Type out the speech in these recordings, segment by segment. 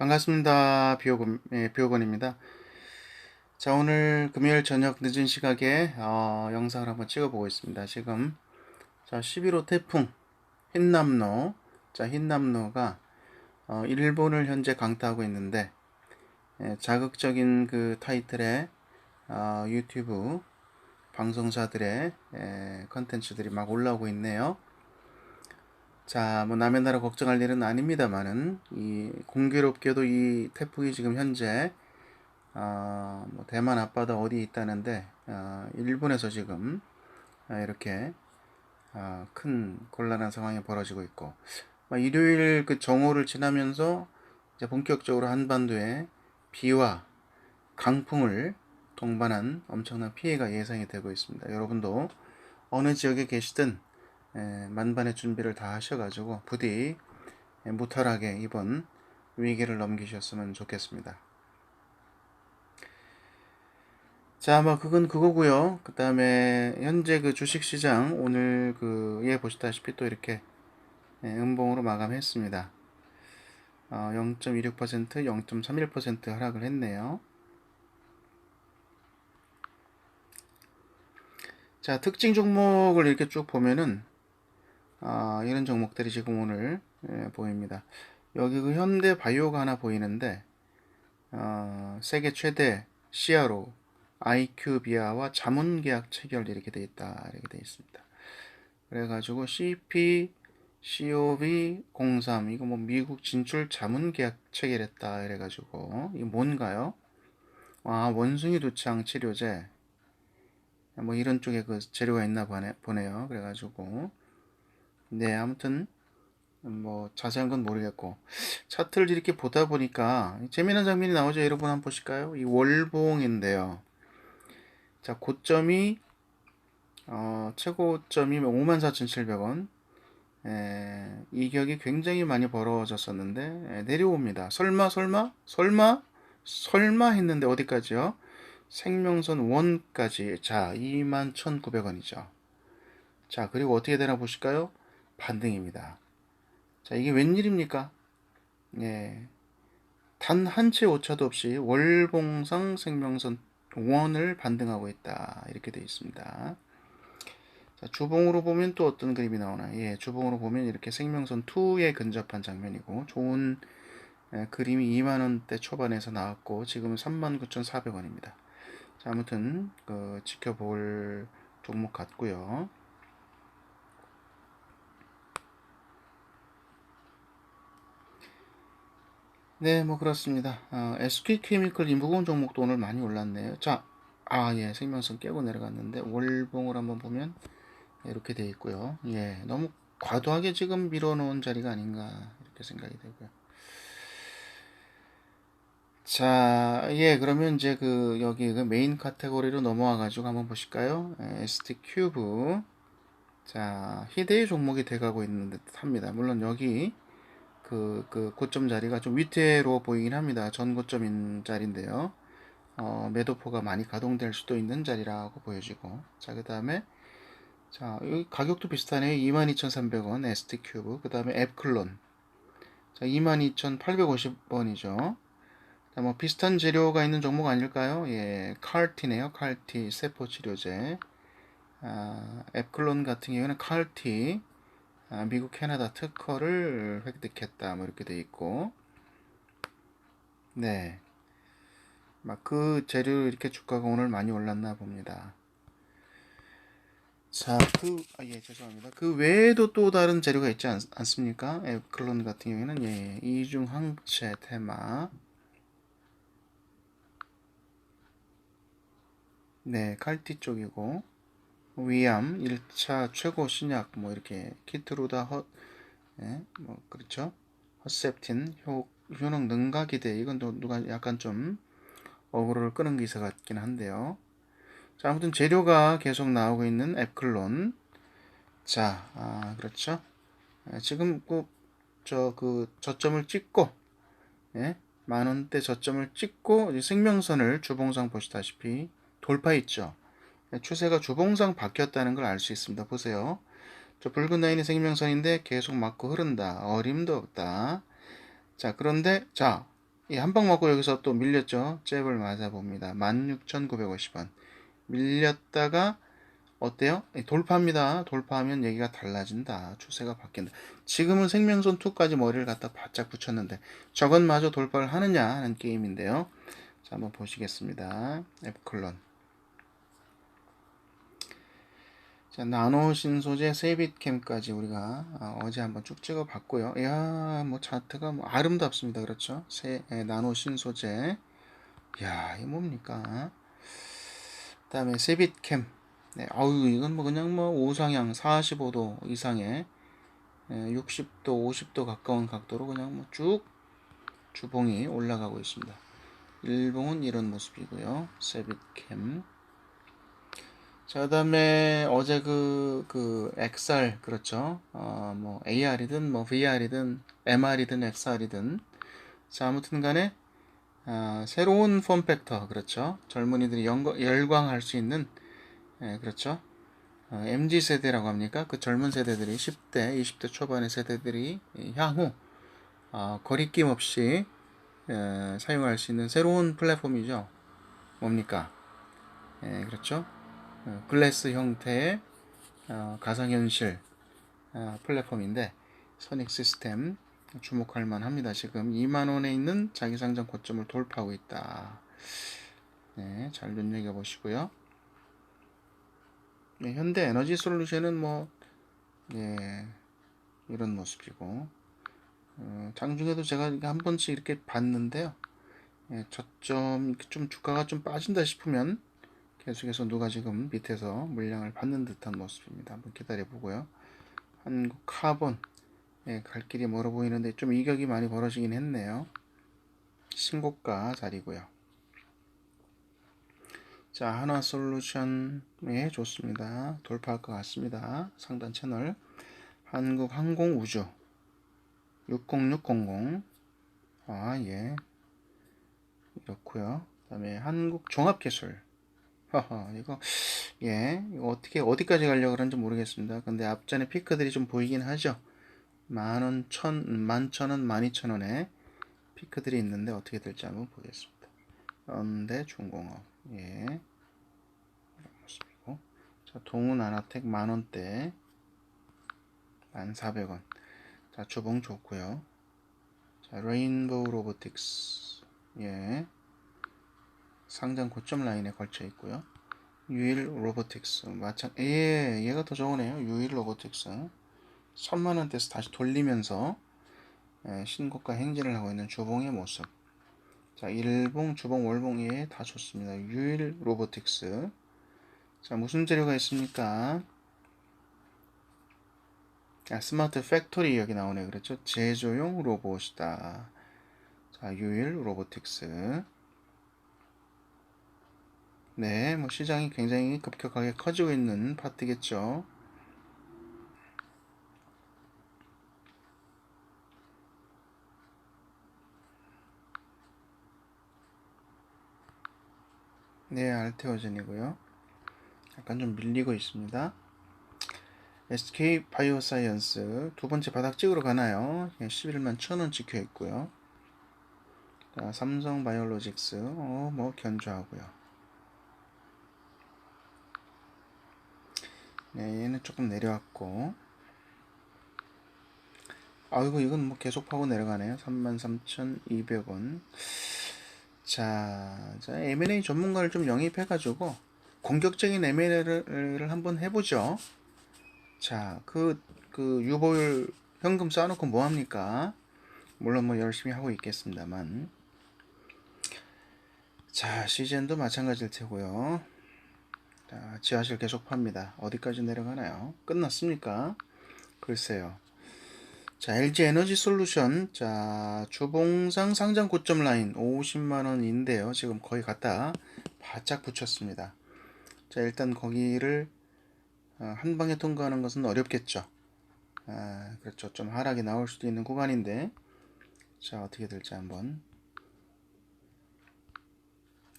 반갑습니다. 비오건, 예, 비오건입니다. 자, 오늘 금요일 저녁 늦은 시각에 어, 영상을 한번 찍어보고 있습니다. 지금 자, 11호 태풍 흰남노 자, 흰남노가 어, 일본을 현재 강타하고 있는데 예, 자극적인 그 타이틀의 어, 유튜브 방송사들의 예, 컨텐츠들이 막 올라오고 있네요. 자, 뭐 남의 나라 걱정할 일은 아닙니다만은 이 공교롭게도 이 태풍이 지금 현재 어, 뭐 대만 앞바다 어디에 있다는데 어, 일본에서 지금 어, 이렇게 어, 큰 곤란한 상황이 벌어지고 있고 뭐 일요일 그 정오를 지나면서 이제 본격적으로 한반도에 비와 강풍을 동반한 엄청난 피해가 예상이 되고 있습니다. 여러분도 어느 지역에 계시든 에, 만반의 준비를 다 하셔가지고 부디 에, 무탈하게 이번 위기를 넘기셨으면 좋겠습니다. 자, 뭐 그건 그거고요. 그 다음에 현재 그 주식시장 오늘 그예 보시다시피 또 이렇게 에, 음봉으로 마감했습니다. 어, 0.26%, 0.31% 하락을 했네요. 자, 특징 종목을 이렇게 쭉 보면은 아, 이런 종목들이 지금 오늘 예, 보입니다. 여기 그 현대 바이오가 하나 보이는데 어, 세계 최대 CRO IQ비아와 자문 계약 체결 이렇게 돼 있다 이렇게 돼 있습니다. 그래가지고 CP COV03 이거 뭐 미국 진출 자문 계약 체결했다 이래가지고 이게 뭔가요? 아 원숭이 두창 치료제 뭐 이런 쪽에 그 재료가 있나 보네, 보네요. 그래가지고 네, 아무튼 뭐 자세한 건 모르겠고 차트를 이렇게 보다 보니까 재미난 장면이 나오죠. 여러분 한번 보실까요? 이 월봉인데요. 자, 고점이 어, 최고점이 54,700원. 에, 이격이 굉장히 많이 벌어졌었는데 에, 내려옵니다. 설마 설마 설마 설마 했는데 어디까지요? 생명선 원까지 자 21,900원이죠. 자 그리고 어떻게 되나 보실까요? 반등입니다. 자, 이게 웬일입니까? 예. 단 한 채 오차도 없이 월봉상 생명선 원을 반등하고 있다. 이렇게 되어 있습니다. 자, 주봉으로 보면 또 어떤 그림이 나오나? 예, 주봉으로 보면 이렇게 생명선 2에 근접한 장면이고, 좋은 예, 그림이 2만 원대 초반에서 나왔고, 지금은 39,400원입니다. 자, 아무튼, 그, 지켜볼 종목 같고요 네, 뭐 그렇습니다. 어, SK케미컬 이 무거운 종목도 오늘 많이 올랐네요. 자, 아, 예, 생명선 깨고 내려갔는데 월봉을 한번 보면 이렇게 돼 있고요. 예, 너무 과도하게 지금 밀어놓은 자리가 아닌가 이렇게 생각이 되고요. 자, 예, 그러면 이제 그 여기 그 메인 카테고리로 넘어와 가지고 한번 보실까요? 예, ST 큐브. 자, 희대의 종목이 돼가고 있는 듯 합니다. 물론 여기 그, 그 고점 자리가 좀 위태로워 보이긴 합니다. 전 고점인 자리인데요. 어, 매도포가 많이 가동될 수도 있는 자리라고 보여지고. 자, 그 다음에, 자, 여기 가격도 비슷하네요. 22,300원 ST 큐브. 그 다음에 앱클론. 자, 22,850원이죠. 자, 뭐 비슷한 재료가 있는 종목 아닐까요? 예, 칼티네요. 칼티 세포 치료제. 아, 앱클론 같은 경우는 칼티. 아, 미국 캐나다 특허를 획득했다 뭐 이렇게 돼 있고 네. 막 그 재료 이렇게 주가가 오늘 많이 올랐나 봅니다. 자, 그, 아, 예, 죄송합니다. 그 외에도 또 다른 재료가 있지 않, 습니까 에클론 같은 경우에는, 예, 이중 항체 테마. 네, 칼티 쪽이고, 위암 1차 최고 신약 뭐 이렇게 키트로다 헛 예, 뭐 그렇죠. 헛셉틴 효, 효능 능가 기대 이건 또 누가 약간 좀 어그로를 끄는 기사 같긴 한데요. 자 아무튼 재료가 계속 나오고 있는 앱클론 자 아, 그렇죠. 예, 지금 꼭저그 그 저점을 찍고 예, 만 원대 저점을 찍고 생명선을 주봉상 보시다시피 돌파했죠. 추세가 주봉상 바뀌었다는 걸 알 수 있습니다. 보세요. 저 붉은 라인이 생명선인데 계속 맞고 흐른다. 어림도 없다. 자, 그런데 자, 예, 한방 맞고 여기서 또 밀렸죠. 잽을 맞아봅니다. 16,950원. 밀렸다가 어때요? 예, 돌파합니다. 돌파하면 얘기가 달라진다. 추세가 바뀐다. 지금은 생명선 2까지 머리를 갖다 바짝 붙였는데 저것마저 돌파를 하느냐 하는 게임인데요. 자, 한번 보시겠습니다. 앱클론. 자, 나노 신 소재 세빛캠까지 우리가 아, 어제 한번 쭉 찍어 봤고요. 이야, 뭐 차트가 뭐 아름답습니다. 그렇죠? 세, 예, 나노 신 소재. 이야, 이게 뭡니까? 그 다음에 세빛캠. 네, 아우 이건 뭐 그냥 뭐 우상향 45도 이상의 예, 60도, 50도 가까운 각도로 그냥 뭐 쭉 주봉이 올라가고 있습니다. 일봉은 이런 모습이고요. 세빛캠. 자, 그다음에 어제 그, 그, XR, 그렇죠. 어, 뭐, AR이든, 뭐, VR이든, MR이든, XR이든. 자, 아무튼 간에, 아, 새로운 폼 팩터, 그렇죠. 젊은이들이 연거, 열광할 수 있는, 예, 그렇죠. 어, MZ 세대라고 합니까? 그 젊은 세대들이 10대, 20대 초반의 세대들이 향후, 어, 거리낌 없이, 에, 사용할 수 있는 새로운 플랫폼이죠. 뭡니까? 예, 그렇죠. 어, 글래스 형태의 어, 가상현실 어, 플랫폼인데 소닉 시스템 주목할 만합니다. 지금 2만 원에 있는 자기 상장 고점을 돌파하고 있다. 네, 잘 눈여겨 보시고요. 네, 현대 에너지 솔루션은 뭐 예, 이런 모습이고 어, 장중에도 제가 한 번씩 이렇게 봤는데요. 예, 저점 이렇게 좀 주가가 좀 빠진다 싶으면 계속해서 누가 지금 밑에서 물량을 받는 듯한 모습입니다. 한번 기다려 보고요. 한국 카본 예, 갈 길이 멀어 보이는데 좀 이격이 많이 벌어지긴 했네요. 신고가 자리고요. 자, 하나 솔루션 예, 좋습니다. 돌파할 것 같습니다. 상단 채널 한국 항공 우주 60600 아, 예. 이렇고요. 그다음에 한국 종합기술 하하, 이거, 예, 이거 어떻게, 어디까지 가려고 그런지 모르겠습니다. 근데 앞전에 피크들이 좀 보이긴 하죠. 만 원, 천, 만천 원, 만 이천 원에 피크들이 있는데 어떻게 될지 한번 보겠습니다. 연대 중공업, 예. 이런 모습이고. 자, 동훈 아나텍 만 원대, 만 사백 원. 자, 주봉 좋고요. 자, 레인보우 로보틱스, 예. 상장 고점 라인에 걸쳐 있고요. 유일 로보틱스 마찬 예 얘가 더 좋으네요. 유일 로보틱스 천만 원대에서 다시 돌리면서 예, 신고가 행진을 하고 있는 주봉의 모습. 자 일봉, 주봉, 월봉 예 다 좋습니다. 유일 로보틱스 자 무슨 재료가 있습니까? 아, 스마트 팩토리 여기 나오네 그렇죠? 제조용 로봇이다. 자 유일 로보틱스 네, 뭐 시장이 굉장히 급격하게 커지고 있는 파트겠죠. 네, 알테오젠이고요. 약간 좀 밀리고 있습니다. SK 바이오사이언스 두 번째 바닥 찍으러 가나요? 11만 천원 찍혀 있고요. 자, 삼성 바이오로직스 어, 뭐 견조하고요. 네, 얘는 조금 내려왔고. 아이고 이건 뭐 계속 파고 내려가네요. 33,200원. 자, 자 M&A 전문가를 좀 영입해 가지고 공격적인 M&A를 한번 해보죠. 자, 그, 그 유보율 현금 쌓아놓고 뭐합니까? 물론 뭐 열심히 하고 있겠습니다만. 자 시즌도 마찬가지일 테고요 자, 지하실 계속 팝니다. 어디까지 내려가나요? 끝났습니까? 글쎄요. 자, LG 에너지 솔루션. 자, 주봉상 상장 고점 라인 50만원인데요. 지금 거의 갖다 바짝 붙였습니다. 자, 일단 거기를 어, 한 방에 통과하는 것은 어렵겠죠. 아, 그렇죠. 좀 하락이 나올 수도 있는 구간인데. 자, 어떻게 될지 한번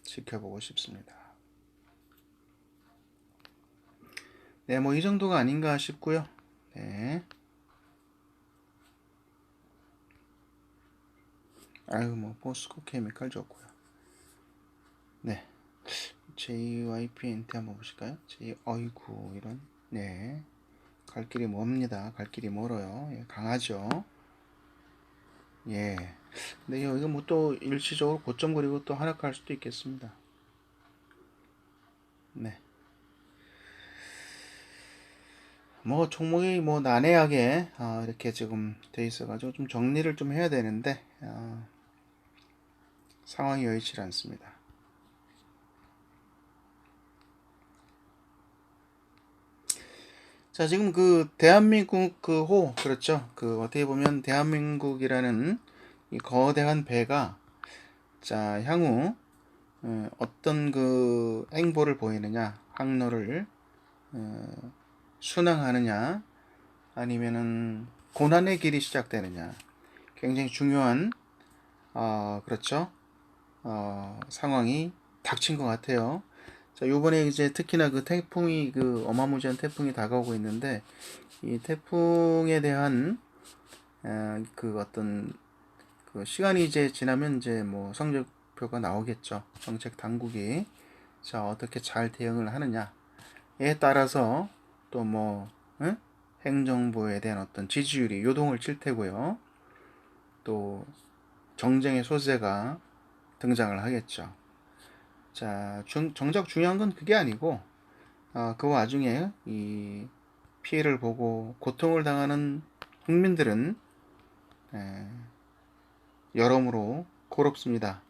지켜보고 싶습니다. 네, 뭐 이 정도가 아닌가 싶고요. 네. 아유 뭐 포스코 케미칼 좋고요. 네. JYPNT 한번 보실까요? J 어이구 이런 네. 갈 길이 멉니다. 갈 길이 멀어요. 예, 강하죠. 예. 근데 이거 뭐또 일시적으로 고점 그리고 또 하락할 수도 있겠습니다. 네. 뭐 종목이 뭐 난해하게 아, 이렇게 지금 돼 있어가지고 좀 정리를 좀 해야 되는데 아, 상황이 여의치 않습니다. 자 지금 그 대한민국 그 호 그렇죠 그 어떻게 보면 대한민국이라는 이 거대한 배가 자 향후 어, 어떤 그 행보를 보이느냐 항로를 어, 순항하느냐 아니면은 고난의 길이 시작되느냐 굉장히 중요한 어, 그렇죠 어, 상황이 닥친 것 같아요. 자 요번에 이제 특히나 그 태풍이 그 어마무지한 태풍이 다가오고 있는데 이 태풍에 대한 에, 그 어떤 그 시간이 이제 지나면 이제 뭐 성적표가 나오겠죠. 정책 당국이 자 어떻게 잘 대응을 하느냐에 따라서 또뭐 행정부에 대한 어떤 지지율이 요동을 칠 테고요. 또 정쟁의 소재가 등장을 하겠죠. 자, 중, 정작 중요한 건 그게 아니고, 어, 그 와중에 이 피해를 보고 고통을 당하는 국민들은 에, 여러모로 고롭습니다.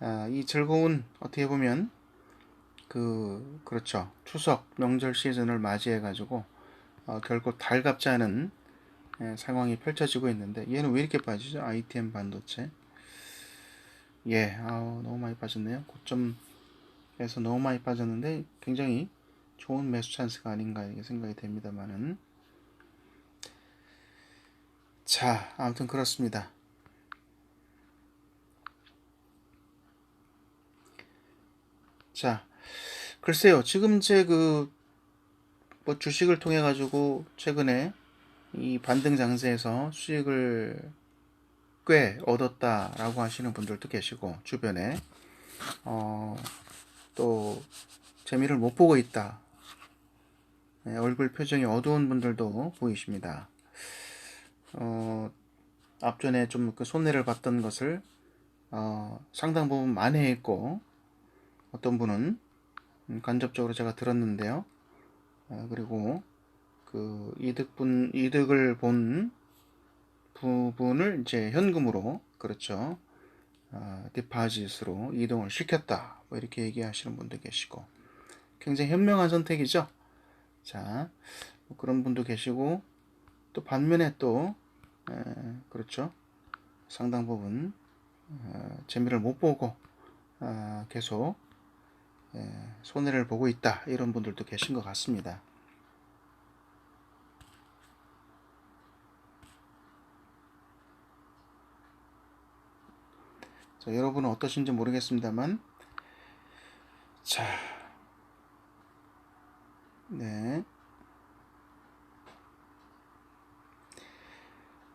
아, 이 즐거운 어떻게 보면 그 그렇죠 추석 명절 시즌을 맞이해 가지고 어, 결코 달갑지 않은 에, 상황이 펼쳐지고 있는데 얘는 왜 이렇게 빠지죠? ITM 반도체 예, 아우, 너무 많이 빠졌네요. 고점에서 너무 많이 빠졌는데 굉장히 좋은 매수 찬스가 아닌가 이렇게 생각이 됩니다만은 자, 아무튼 그렇습니다. 자, 글쎄요. 지금 제 그 뭐 주식을 통해 가지고 최근에 이 반등 장세에서 수익을 꽤 얻었다라고 하시는 분들도 계시고 주변에 어, 또 재미를 못 보고 있다. 네, 얼굴 표정이 어두운 분들도 보이십니다. 어, 앞전에 좀 그 손해를 봤던 것을 어, 상당 부분 만회했고 어떤 분은 음, 간접적으로 제가 들었는데요. 어, 그리고 그 이득분 이득을 본 부분을 이제 현금으로 그렇죠. 어, 디파짓으로 이동을 시켰다. 뭐 이렇게 얘기하시는 분도 계시고 굉장히 현명한 선택이죠. 자, 뭐 그런 분도 계시고 또 반면에 또 에, 그렇죠. 상당 부분 어, 재미를 못 보고 어, 계속 에, 손해를 보고 있다 이런 분들도 계신 것 같습니다. 자, 여러분은 어떠신지 모르겠습니다만, 자, 네.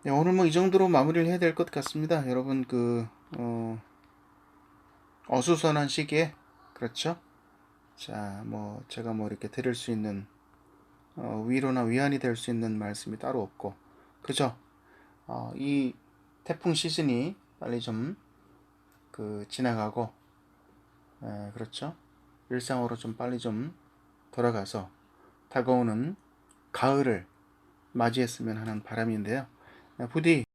네, 오늘 뭐 이 정도로 마무리를 해야 될 것 같습니다. 여러분 그 어, 어수선한 시기에 그렇죠? 자, 뭐 제가 뭐 이렇게 드릴 수 있는 어, 위로나 위안이 될 수 있는 말씀이 따로 없고, 그죠? 어, 이 태풍 시즌이 빨리 좀 그 지나가고, 에, 그렇죠? 일상으로 좀 빨리 좀 돌아가서 다가오는 가을을 맞이했으면 하는 바람인데요. 부디